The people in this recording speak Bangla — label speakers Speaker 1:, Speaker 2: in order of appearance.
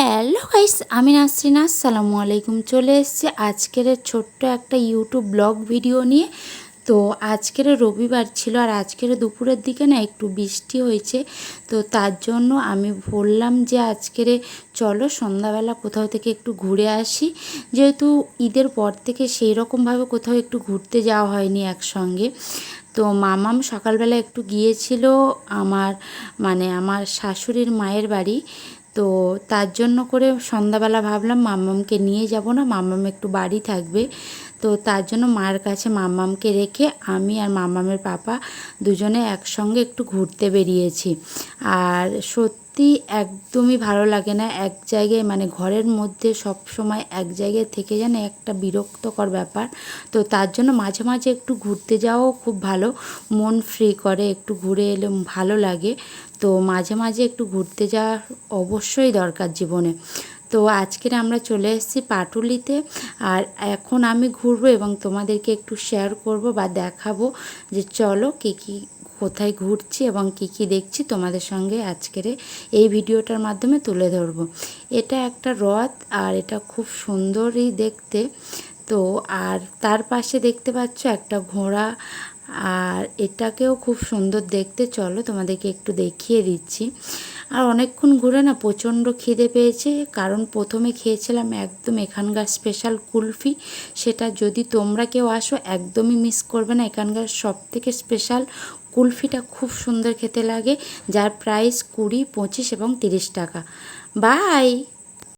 Speaker 1: হ্যালো গাইস, আমি নাসরিন, আসসালামু আলাইকুম। চলে এসেছি আজকের ছোট্ট একটা ইউটিউব ব্লগ ভিডিও নিয়ে। তো আজকের রবিবার ছিল আর আজকের দুপুরের দিকে না একটু বৃষ্টি হয়েছে। তো তার জন্য আমি বললাম যে আজকের চলো সন্ধ্যাবেলা কোথাও থেকে একটু ঘুরে আসি। যেহেতু ঈদের পর থেকে সেই রকমভাবে কোথাও একটু ঘুরতে যাওয়া হয়নি একসঙ্গে। তো মামাম সকালবেলা একটু গিয়েছিল আমার মানে আমার শাশুড়ির মায়ের বাড়ি। তো তার জন্য করে সন্ধ্যাবেলা ভাবলাম মাম্মামকে নিয়ে যাব না মাম্মাম একটু বাড়ি থাকবে। তো তার জন্য মার কাছে মাম্মামকে রেখে আমি আর মাম্মামের পাপা দুজনে একসঙ্গে একটু ঘুরতে বেরিয়েছি। আর সত্যি একদমই ভালো লাগে না এক জায়গায় মানে ঘরের মধ্যে সব সময় এক জায়গায় থেকে যেন একটা বিরক্তকর ব্যাপার। তো তার জন্য মাঝে মাঝে একটু ঘুরতে যাওয়াও খুব ভালো, মন ফ্রি করে একটু ঘুরে এলে ভালো লাগে। তো মাঝে মাঝে একটু ঘুরতে যাওয়া অবশ্যই দরকার জীবনে। তো আজকের আমরা চলে এসেছি পাটুলিতে আর এখন আমি ঘুরবো এবং তোমাদেরকে একটু শেয়ার করব বা দেখাবো যে চলো কী কী, কোথায় ঘুরছি এবং কি কি দেখছি তোমাদের সঙ্গে আজকের এই ভিডিওটার মাধ্যমে তুলে ধরবো। এটা একটা রথ আর এটা খুব সুন্দরই দেখতে। তো আর তার পাশে দেখতে পাচ্ছ একটা ঘোড়া আর এটাকেও খুব সুন্দর দেখতে। চলো তোমাদেরকে একটু দেখিয়ে দিচ্ছি। আর অনেকক্ষণ ঘুরে না প্রচণ্ড খিদে পেয়েছে, কারণ প্রথমে খেয়েছিলাম একদম এখানকার স্পেশাল কুলফি। সেটা যদি তোমরা কেউ আসো, একদমই মিস করবে না। এখানকার সব থেকে স্পেশাল কুলফিটা খুব সুন্দর খেতে লাগে, যার প্রাইস কুড়ি, পঁচিশ এবং তিরিশ টাকা। বাই